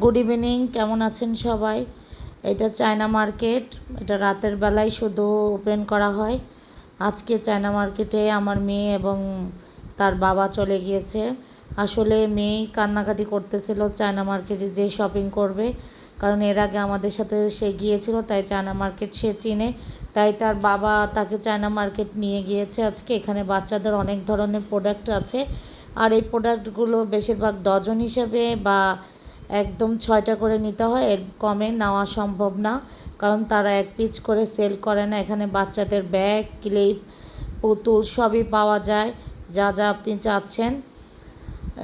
Good evening কেমন আছেন সবাই? এটা চায়না মার্কেট, এটা রাতের বেলায় শুধু ওপেন করা হয়। আজকে চায়না মার্কেটে আমার মেয়ে এবং তার বাবা চলে গিয়েছে। আসলে মেয়েই কান্নাকাটি করতেছিল চায়না মার্কেটে যে শপিং করবে, কারণ এর আগে আমাদের সাথে সে গিয়েছিল, তাই চায়না মার্কেট সে চিনে। তাই তার বাবা তাকে চায়না মার্কেট নিয়ে গিয়েছে আজকে। এখানে বাচ্চাদের অনেক ধরনের প্রোডাক্ট আছে। আর এই প্রোডাক্টগুলো বেশিরভাগ ডজন হিসেবে বা একদম ছয়টা করে নিতে হয়। এর কমে নেওয়া সম্ভব না। কারণ তারা এক পিস করে সেল করে না। এখানে বাচ্চাদের ব্যাগ ক্লিপ পুতুল সবই পাওয়া যায়। যা যা আপনি চাচ্ছেন।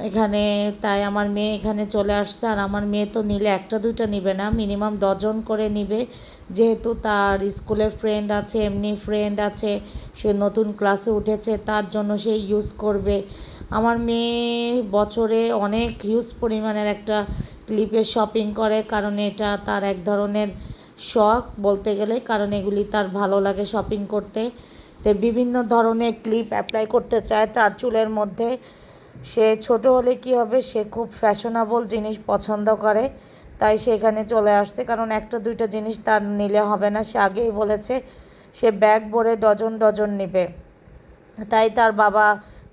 এখানে তাই আমার মেয়ে এখানে চলে আসছে। আর আমার মেয়ে তো নিলে একটা, দুইটা নিবে না। মিনিমাম ডজন করে নিবে। যেহেতু তার স্কুলের ফ্রেন্ড আছে, এমনি ফ্রেন্ড আছে, সে নতুন ক্লাসে উঠেছে, তার জন্য সে ইউজ করবে। আমার মেয়ে বছরে অনেক হিউজ পরিমাণের একটা ক্লিপের শপিং করে, কারণ এটা তার এক ধরনের শখ বলতে গেলে, কারণ এগুলি তার ভালো লাগে শপিং করতে। তো বিভিন্ন ধরনের ক্লিপ অ্যাপ্লাই করতে চায়, তার চুলের মধ্যে। সে ছোট হলে কি হবে? সে খুব ফ্যাশনেবল জিনিস পছন্দ করে, তাই সে এখানে চলে আসছে। কারণ একটা, দুইটা জিনিস তার নিলে হবে না। সে আগেই বলেছে, সে ব্যাগ ভরে ডজন ডজন নেবে। তাই তার বাবা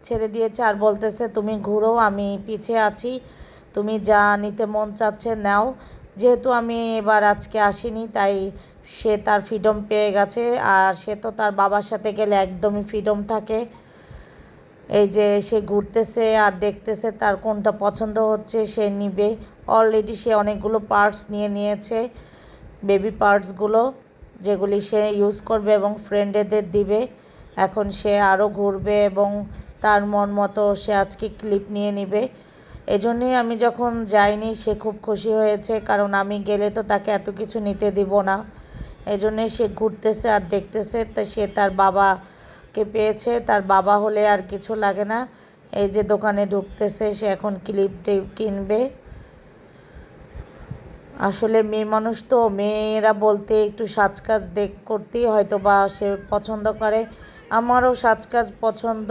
ছেড়ে দিয়েছে আর বলতেছে, তুমি ঘুরো, আমি পিছিয়ে আছি। তুমি যা নিতে মন চাচ্ছে নাও। যেহেতু আমি এবার আজকে আসিনি, তাই সে তার ফ্রিডম পেয়ে গেছে। আর সে তো তার বাবার সাথে গেলে একদমই ফ্রিডম থাকে। এই যে সে ঘুরতেছে আর দেখতেছে তার কোনটা পছন্দ হচ্ছে সে নিবে। অলরেডি সে অনেকগুলো পার্টস নিয়ে নিয়েছে বেবি পার্টসগুলো যেগুলি সে ইউজ করবে এবং ফ্রেন্ডেদের দিবে। এখন সে আরও ঘুরবে এবং তার মন মতো সে আজকে ক্লিপ নিয়ে নিবে। এজন্যই আমি যখন যাইনি সে খুব খুশি হয়েছে, কারণ আমি গেলে তো তাকে এত কিছু নিতে দিব না। এজন্যই সে ঘুরতেছে আর দেখতেছে, তা সে তার বাবাকে পেয়েছে, তার বাবা হলে আর কিছু লাগে না। এই যে দোকানে ঢুকতেছে, সে এখন ক্লিপ টিপ কিনবে। আসলে মেয়ে মানুষ তো, মেয়েরা বলতে একটু সাজকাজ দেখ, করতেই হয়তো বা সে পছন্দ করে। আমারও সাজকাজ পছন্দ।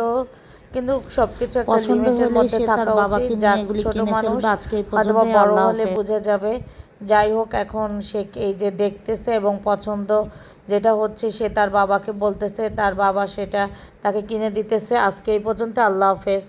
কিন্তু সবকিছু একটা লিমিটের মধ্যে থাকা উচিত যা ছোট মানুষ ফেলবে। আজকে এই হয়তো বা পর্যন্তই, বড় হলে বুঝে যাবে। যাই হোক এখন সে এই যে দেখতেছে এবং পছন্দ যেটা হচ্ছে সে তার বাবাকে বলতেছে তার বাবা সেটা তাকে কিনে দিতেছে। আজকে এই পর্যন্ত আল্লাহ হাফেজ।